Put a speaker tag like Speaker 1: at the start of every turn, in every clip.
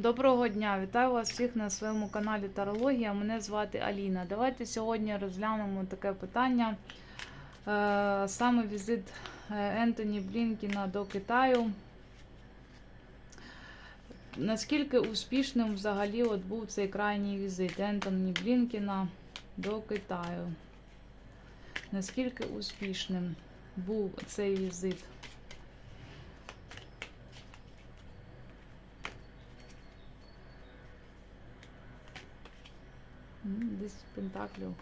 Speaker 1: Доброго дня! Вітаю вас всіх на своєму каналі Тарологія. Мене звати Аліна. Давайте сьогодні розглянемо таке питання. Е, Саме візит е, Ентоні Блінкіна до Китаю. Наскільки успішним взагалі от був цей крайній візит Ентоні Блінкіна до Китаю? Наскільки успішним був цей візит? Десь пентаклів.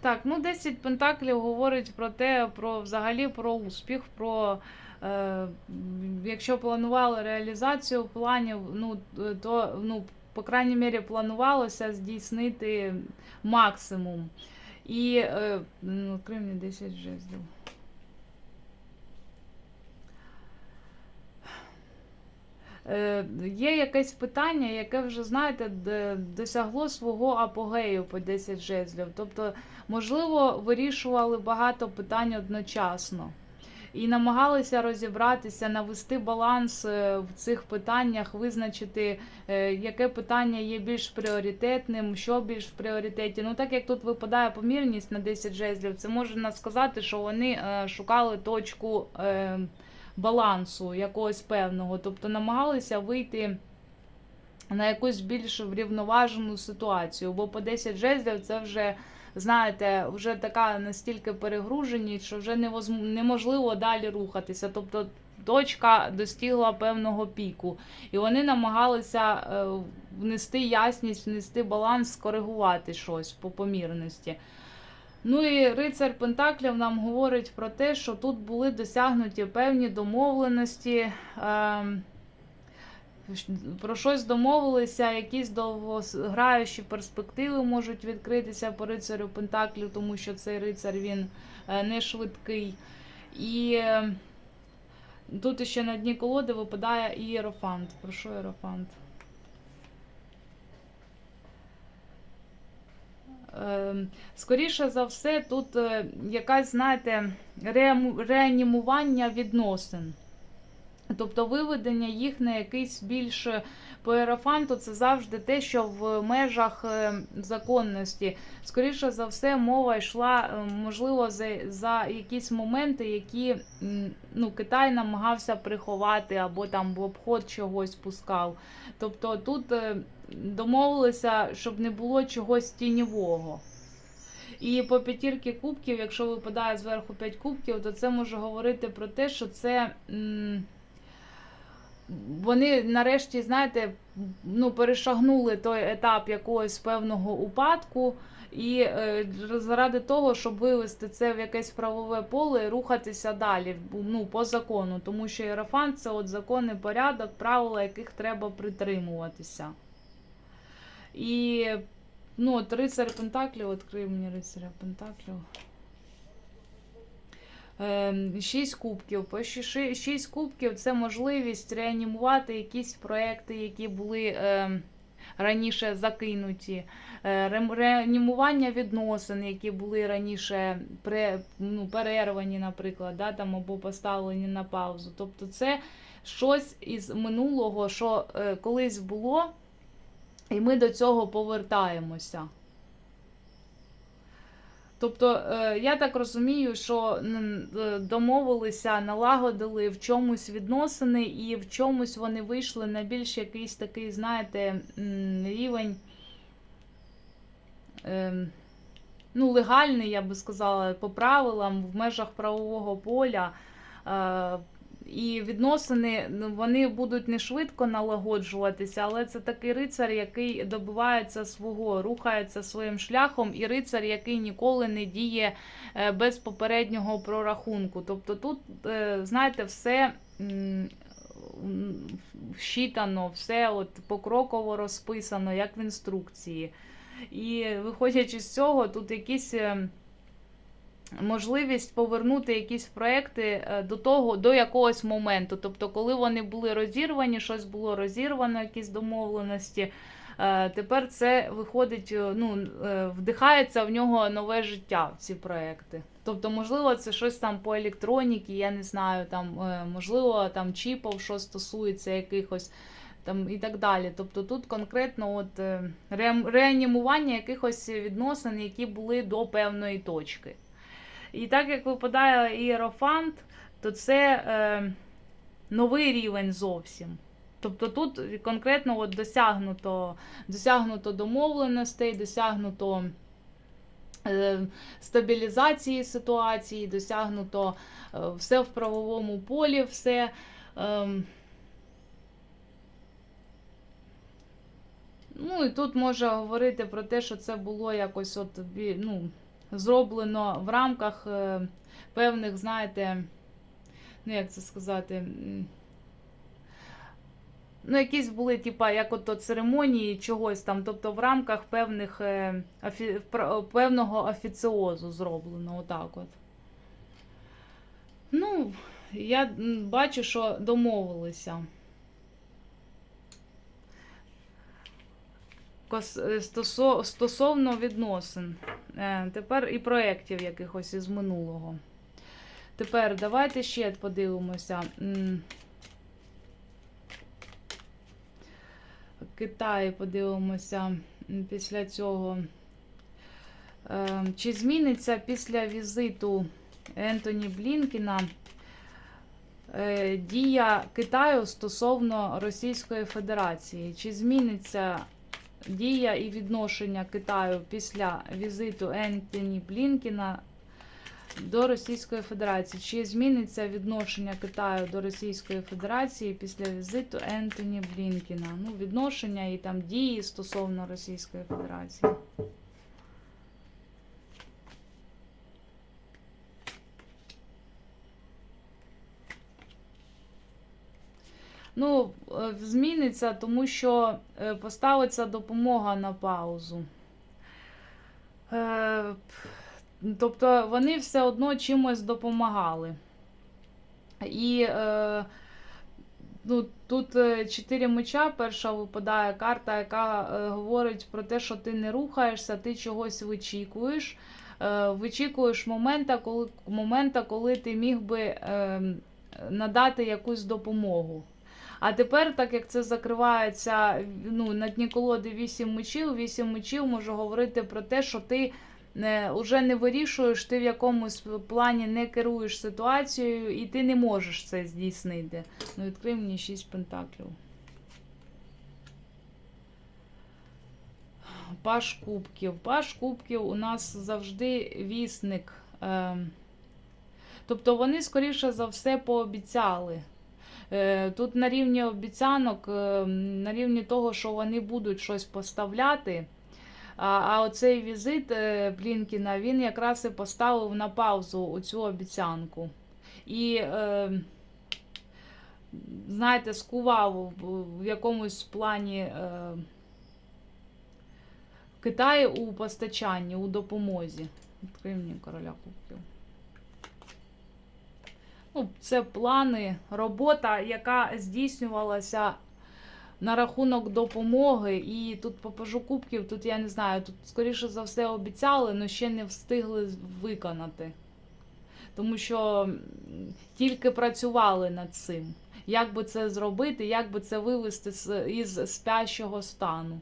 Speaker 1: Так, ну 10 пентаклів говорить про те, про взагалі про успіх, про е, якщо планували реалізацію планів, ну то ну, по крайній мірі планувалося здійснити максимум. І е, ну, Крим 10 жезлів. Є якесь питання, яке вже, знаєте, досягло свого апогею по 10 жезлів. Тобто, можливо, вирішували багато питань одночасно. І намагалися розібратися, навести баланс е, в цих питаннях, визначити, е, яке питання є більш пріоритетним, що більш в пріоритеті. Ну, так як тут випадає помірність на 10 жезлів, це можна сказати, що вони е, шукали точку. Балансу якогось певного, тобто намагалися вийти на якусь більш врівноважену ситуацію. Бо по 10 жезлів це вже, знаєте, вже така настільки перегруженість, що вже неможливо далі рухатися. Тобто точка достигла певного піку. І вони намагалися е, внести ясність, внести баланс, скоригувати щось по помірності. Ну і рицар Пентаклів нам говорить про те, що тут були досягнуті певні домовленості. ем, Про щось домовилися, якісь довгограючі перспективи можуть відкритися по рицарю Пентаклів, тому що цей рицар він е, не швидкий. І е, тут ще на дні колоди випадає ієрофант. Про що ієрофант? Скоріше за все, тут е, якась, знаєте, реанімування відносин. Тобто виведення їх на якийсь більш по ерофанту це завжди те, що в межах е, законності. Скоріше за все, мова йшла, е, можливо, за, за якісь моменти, які ну, Китай намагався приховати або там в обход чогось пускав. Тобто тут е, домовилися, щоб не було чогось тіньового. І по п'ятірки кубків, якщо випадає зверху 5 кубків, то це може говорити про те, що це. м, Вони нарешті, знаєте, ну, перешагнули той етап якогось певного упадку, і е, заради того, щоб вивести це в якесь правове поле і рухатися далі, ну, по закону. Тому що Єрофан це от законний порядок, правила яких треба притримуватися. І ну, от рицар Пентаклів, відкрий мені рицаря Пентаклів. Ем, Шість кубків. Шість кубків це можливість реанімувати якісь проекти, які були ем, раніше закинуті. Е, Реанімування відносин, які були раніше ну, перервані, наприклад, да, там, або поставлені на паузу. Тобто це щось із минулого, що е, колись було, і ми до цього повертаємося. Тобто, е, я так розумію, що е, домовилися, налагодили в чомусь відносини, і в чомусь вони вийшли на більш якийсь такий, знаєте, рівень. ем, Ну, легальний, я би сказала, по правилам, в межах правового поля. Е, І відносини ну, вони будуть не швидко налагоджуватися, але це такий рицар, який добивається свого, рухається своїм шляхом, і рицар, який ніколи не діє е, без попереднього прорахунку. Тобто тут, е, знаєте, все вщитано, все от покроково розписано, як в інструкції. І виходячи з цього, тут якісь. Можливість повернути якісь проекти е, до того, до якогось моменту. Тобто, коли вони були розірвані, щось було розірвано, якісь домовленості. е, Тепер це виходить, е, ну, вдихається в нього нове життя в ці проекти. Тобто, можливо, це щось там по електроніці, я не знаю, там, можливо, там чіпов, що стосується якихось там і так далі. Тобто тут конкретно от ре- реанімування якихось відносин, які були до певної точки. І так як випадає ієрофант, то це е, новий рівень зовсім. Тобто тут конкретно от досягнуто, досягнуто домовленостей, досягнуто е, стабілізації ситуації, досягнуто е, все в правовому полі, все. ем, Ну і тут може говорити про те, що це було якось от ну, зроблено в рамках е, певних, знаєте, ну як це сказати. Ну, якісь були, типа, як ото церемонії чогось там, тобто в рамках певних, е, офі, певного офіціозу зроблено, отак от. Ну, я бачу, що домовилися. Стосовно відносин. Е, Тепер і проєктів якихось із минулого. Тепер давайте ще подивимося. Китай подивимося після цього. Е, Чи зміниться після візиту Ентоні Блінкіна е, дія Китаю стосовно Російської Федерації? Чи зміниться дія і відношення Китаю після візиту Ентоні Блінкіна до Російської Федерації? Чи зміниться відношення Китаю до Російської Федерації після візиту Ентоні Блінкіна? Ну, відношення і там дії стосовно Російської Федерації. Ну, е, зміниться, тому що е, поставиться допомога на паузу. Е, Тобто вони все одно чимось допомагали. І ну, тут чотири меча. Перша випадає карта, яка говорить про те, що ти не рухаєшся, ти чогось вичікуєш. Вичікуєш момента, коли, момента, коли ти міг би е, надати якусь допомогу. А тепер, так як це закривається ну, на дні колоди 8 мечів, 8 мечів може говорити про те, що ти не, уже не вирішуєш, ти в якомусь плані не керуєш ситуацією, і ти не можеш це здійснити. Ну, відкрий мені 6 пентаклів. Паш кубків. Паш кубків у нас завжди вісник. Ем, тобто вони, скоріше за все, пообіцяли. Е, Тут на рівні обіцянок, е, на рівні того, що вони будуть щось поставляти. А, а оцей візит е, Блінкіна він якраз і поставив на паузу цю обіцянку. І, е, знаєте, скував в- якомусь плані е, Китай у постачанні, у допомозі. Відкрий мені короля кубків. Ну, це плани, робота, яка здійснювалася на рахунок допомоги. І тут по пажу кубків, тут я не знаю, тут, скоріше за все, обіцяли, але ще не встигли виконати. Тому що тільки працювали над цим. Як би це зробити, як би це вивести із спящого стану.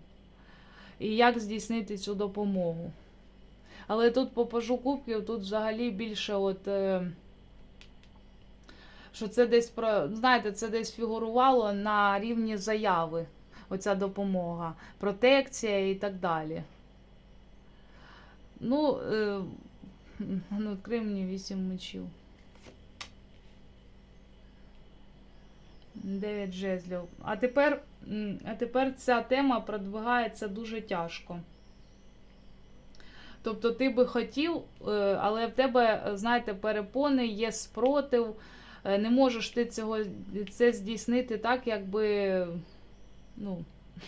Speaker 1: І як здійснити цю допомогу. Але тут по пажу кубків, тут взагалі більше от. Що це десь про знаєте, це десь фігурувало на рівні заяви, оця допомога, протекція і так далі. Ну, е, ну відкрий мені вісім мечів. Дев'ять жезлів. А тепер, а тепер ця тема продвигається дуже тяжко. Тобто ти би хотів, е, але в тебе, знаєте, перепони, є спротив, не можеш ти цього це здійснити так, якби. Ну,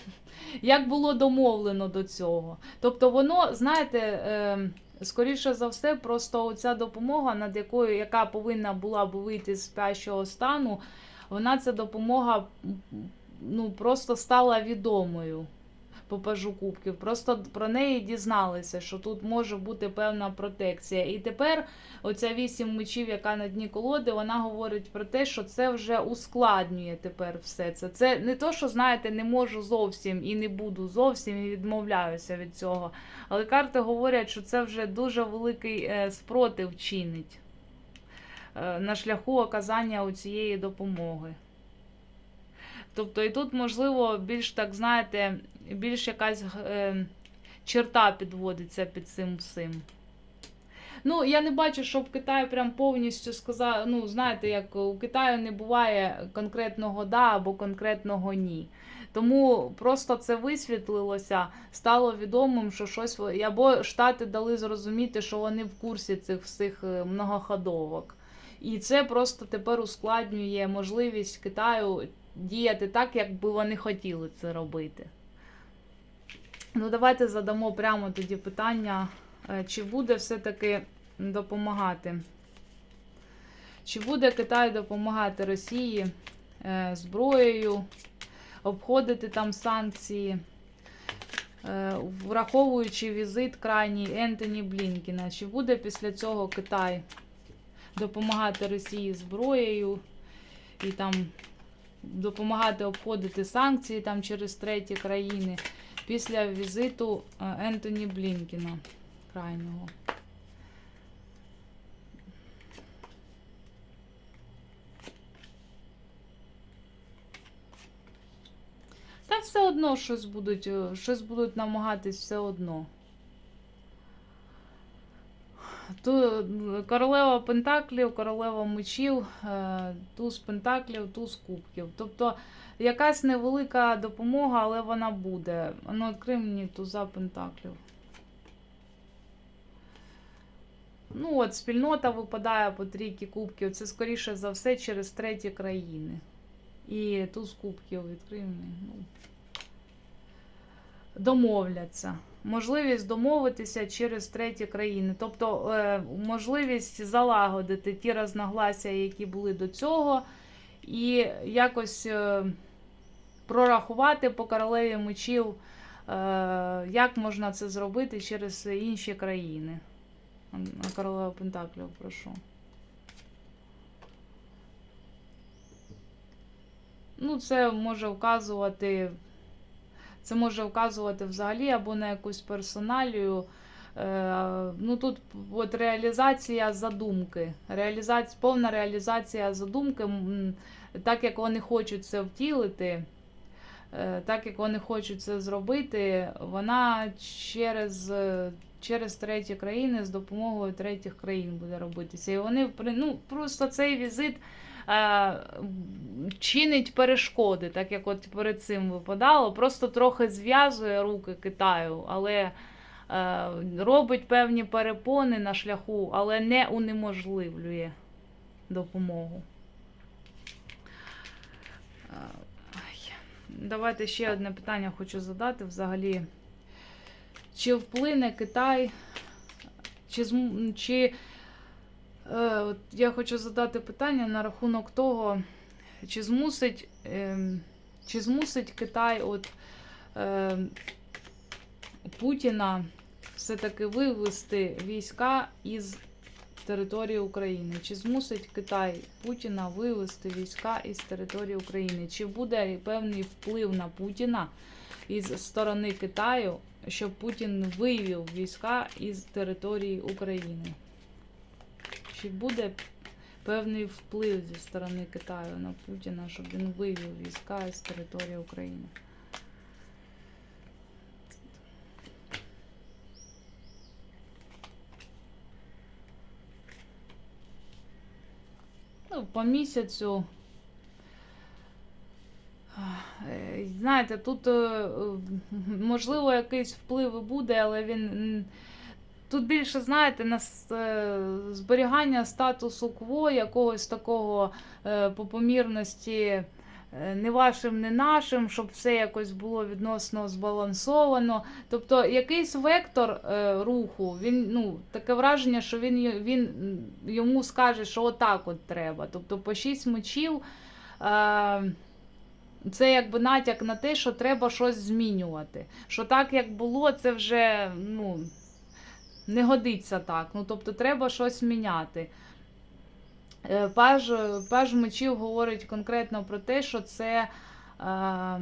Speaker 1: як було домовлено до цього. Тобто, воно, знаєте, е, скоріше за все, просто оця допомога, над якою, яка повинна була б вийти з спящого стану, вона ця допомога ну, просто стала відомою. По пажу кубків. Просто про неї дізналися, що тут може бути певна протекція. І тепер оця вісім мечів, яка на дні колоди, вона говорить про те, що це вже ускладнює тепер все це. Це не то, що знаєте, не можу зовсім і не буду зовсім і відмовляюся від цього. Але карти говорять, що це вже дуже великий е, спротив чинить е, на шляху оказання цієї допомоги. Тобто, і тут, можливо, більш так, знаєте, більш якась е, черта підводиться під цим всім. Ну, я не бачу, щоб Китай прям повністю сказав, ну, знаєте, як у Китаю не буває конкретного да або конкретного ні. Тому просто це висвітлилося, стало відомим, що щось або Штати дали зрозуміти, що вони в курсі цих всіх е, многоходовок. І це просто тепер ускладнює можливість Китаю діяти так, як би вони хотіли це робити. Ну, давайте задамо прямо тоді питання, е, чи буде все-таки допомагати. Чи буде Китай допомагати Росії е, зброєю, обходити там санкції, е, враховуючи візит крайній Ентоні Блінкіна, чи буде після цього Китай допомагати Росії зброєю і там допомагати обходити санкції там через треті країни після візиту е, Ентоні Блінкіна крайнього. Та все одно щось будуть, е, щось будуть намагатись все одно. Ту, е, королева Пентаклів, королева мечів, е, туз Пентаклів, туз кубків. Тобто якась невелика допомога, але вона буде. Ну, відкрий мені туза Пентаклів. Ну, от спільнота випадає по трійки кубків. Це скоріше за все через треті країни. І туз кубків відкрий мені. Ну. Домовляться. Можливість домовитися через треті країни. Тобто е, можливість залагодити ті розногласія, які були до цього, і якось е, прорахувати по королеві мечів, е, як можна це зробити через інші країни. Королева Пентаклів, прошу. Ну, це може вказувати. Це може вказувати взагалі або на якусь персоналію. Е, ну тут от реалізація задумки. Реалізація, повна реалізація задумки, так як вони хочуть це втілити, е, так як вони хочуть це зробити, вона через, е, через треті країни з допомогою третіх країн буде робитися. І вони ну, просто цей візит чинить перешкоди, так як от перед цим випадало, просто трохи зв'язує руки Китаю, але е, робить певні перепони на шляху, але не унеможливлює допомогу. Е. Давайте ще одне питання хочу задати взагалі. Чи вплине Китай, чи, чи Е, от я хочу задати питання на рахунок того, чи змусить, ем, чи змусить Китай от, ем, Путіна все-таки вивести війська із території України? Чи змусить Китай Путіна вивести війська із території України? Чи буде певний вплив на Путіна із сторони Китаю, щоб Путін вивів війська із території України? Чи буде певний вплив зі сторони Китаю на Путіна, щоб він вивів війська з території України? Ну, по місяцю. Е, Знаєте, тут е, е, можливо якийсь вплив буде, але він Тут більше, знаєте, на е, зберігання статусу кво, якогось такого е, по помірності е, не вашим, не нашим, щоб все якось було відносно збалансовано. Тобто якийсь вектор руху, він, ну, таке враження, що він, він йому скаже, що отак от треба. Тобто по шість мечів. Е, це якби натяк на те, що треба щось змінювати. Що так, як було, це вже ну, не годиться так. Ну, тобто треба щось міняти. Е, Паж, паж мечів говорить конкретно про те, що це е,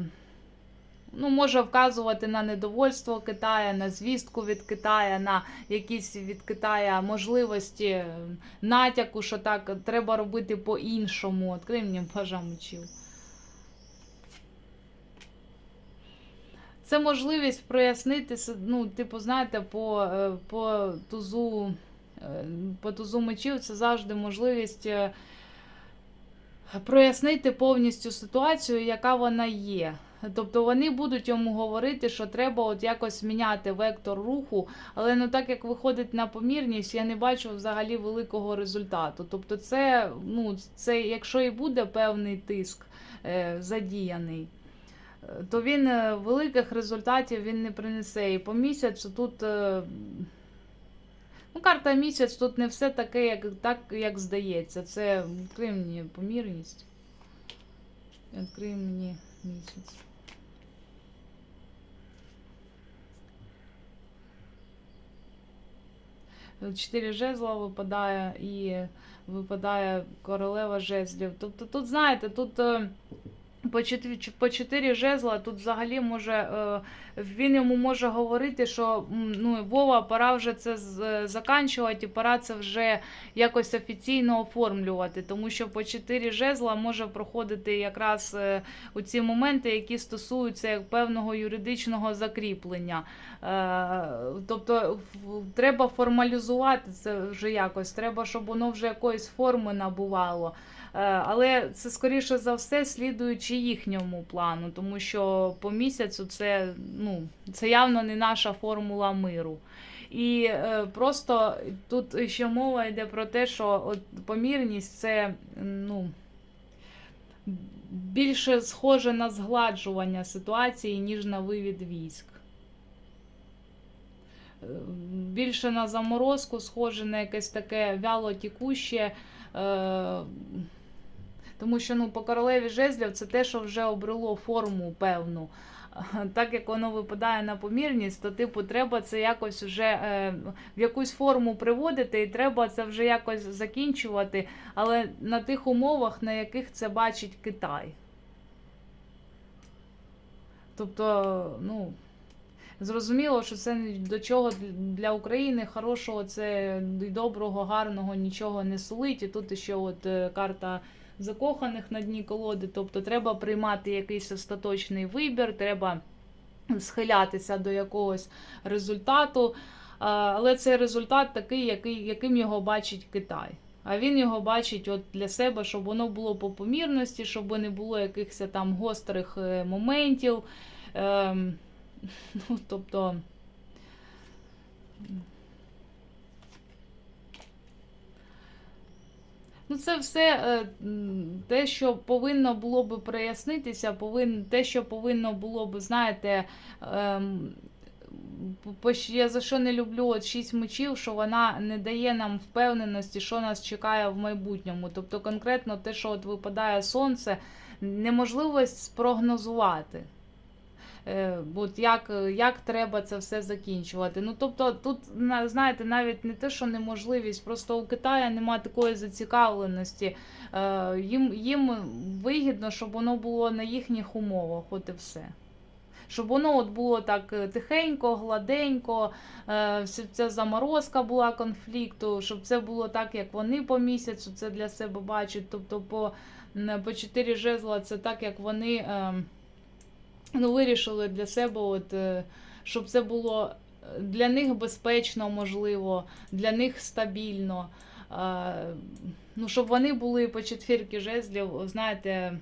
Speaker 1: ну, може вказувати на недовольство Китая, на звістку від Китая, на якісь від Китая можливості е, натяку, що так треба робити по-іншому. Открий мені пажа мечів. Це можливість прояснити, ну, типу, знаєте, по, е, по тузу, е, по тузу мечів це завжди можливість е, прояснити повністю ситуацію, яка вона є. Тобто вони будуть йому говорити, що треба от якось міняти вектор руху, але ну так як виходить на помірність, я не бачу взагалі великого результату. Тобто, це, ну, це якщо і буде певний тиск е, задіяний, то він е, великих результатів він не принесе. І по місяцю тут. Е, Ну, карта місяць тут не все таке, як, так, як здається. Це відкрий мені помірність. Відкрий мені місяць. Чотири жезла випадає і випадає королева жезлів. Тобто тут, знаєте, тут е, по чотири, по чотири жезла тут взагалі може е, він йому може говорити, що ну Вова, пора вже це заканчувати, і пора це вже якось офіційно оформлювати, тому що по чотири жезла може проходити якраз е, у ці моменти, які стосуються як певного юридичного закріплення. Е, Тобто треба формалізувати це вже якось, треба, щоб воно вже якоїсь форми набувало. Е, Але це скоріше за все слідуючи їхньому плану, тому що по місяцю це, ну, це явно не наша формула миру. І е, просто тут ще мова йде про те, що от помірність це ну, більше схоже на згладжування ситуації, ніж на вивід військ. Е, Більше на заморозку, схоже на якесь таке вяло тікуще. Е, тому що ну, по королеві жезлів це те, що вже обрело форму певну. Так як воно випадає на помірність, то типу треба це якось вже е, в якусь форму приводити, і треба це вже якось закінчувати, але на тих умовах, на яких це бачить Китай. Тобто, ну. Зрозуміло, що це до чого для України хорошого, це доброго, гарного нічого не сулить. І тут ще от е, карта закоханих на дні колоди. Тобто треба приймати якийсь остаточний вибір, треба схилятися до якогось результату. Але цей результат такий, який, яким його бачить Китай. А він його бачить от для себе, щоб воно було по помірності, щоб не було якихось там гострих е, моментів. Ем, Ну, тобто. Ну, це все е, те, що повинно було би прояснитися, повин, те, що повинно було би, знаєте, ем, я за що не люблю от шість мечів, що вона не дає нам впевненості, що нас чекає в майбутньому. Тобто, конкретно те, що от випадає сонце, неможливість спрогнозувати. Е, От як, як треба це все закінчувати. Ну тобто, тут знаєте, навіть не те, що неможливість, просто у Китаю немає такої зацікавленості. Е, Їм, їм вигідно, щоб воно було на їхніх умовах, от і все. Щоб воно от було так е, тихенько, гладенько, е, ця заморозка була конфлікту, щоб це було так, як вони по місяцю це для себе бачать. Тобто по, по чотири жезла це так, як вони. Ну, вирішили для себе, от, е, щоб це було е, для них безпечно, можливо, для них стабільно. Ну, щоб вони були по четвірки жезлів, знаєте,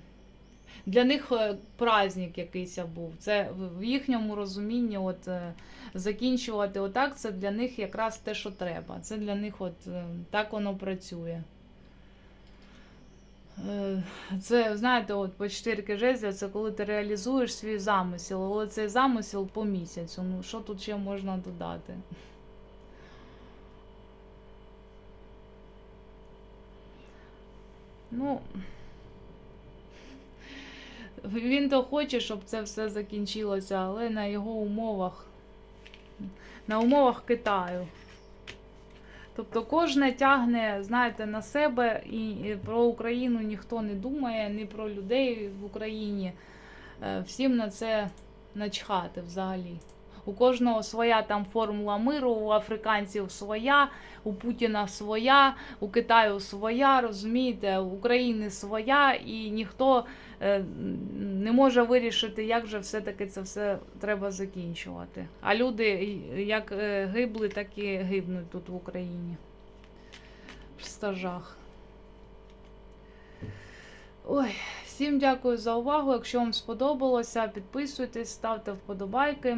Speaker 1: для них е, праздник якийсь був. Це в- їхньому розумінні, от закінчувати отак, це для них якраз те, що треба. Це для них от так воно працює. Е, Це, знаєте, от по чотирки жезлів, це коли ти реалізуєш свій замисел, але цей замисел по місяцю. Ну, що тут ще можна додати? Ну. Він то хоче, щоб це все закінчилося, але на його умовах, на умовах Китаю. Тобто кожне тягне, знаєте, на себе і про Україну ніхто не думає, ні про людей в Україні. Е, Всім на це начхати взагалі. У кожного своя там формула миру, у африканців своя, у Путіна своя, у Китаю своя, розумієте, у України своя, і ніхто е, не може вирішити, як же все-таки це все треба закінчувати. А люди як е, гибли, так і гибнуть тут в Україні. Просто жах. Ой, всім дякую за увагу. Якщо вам сподобалося, підписуйтесь, ставте вподобайки.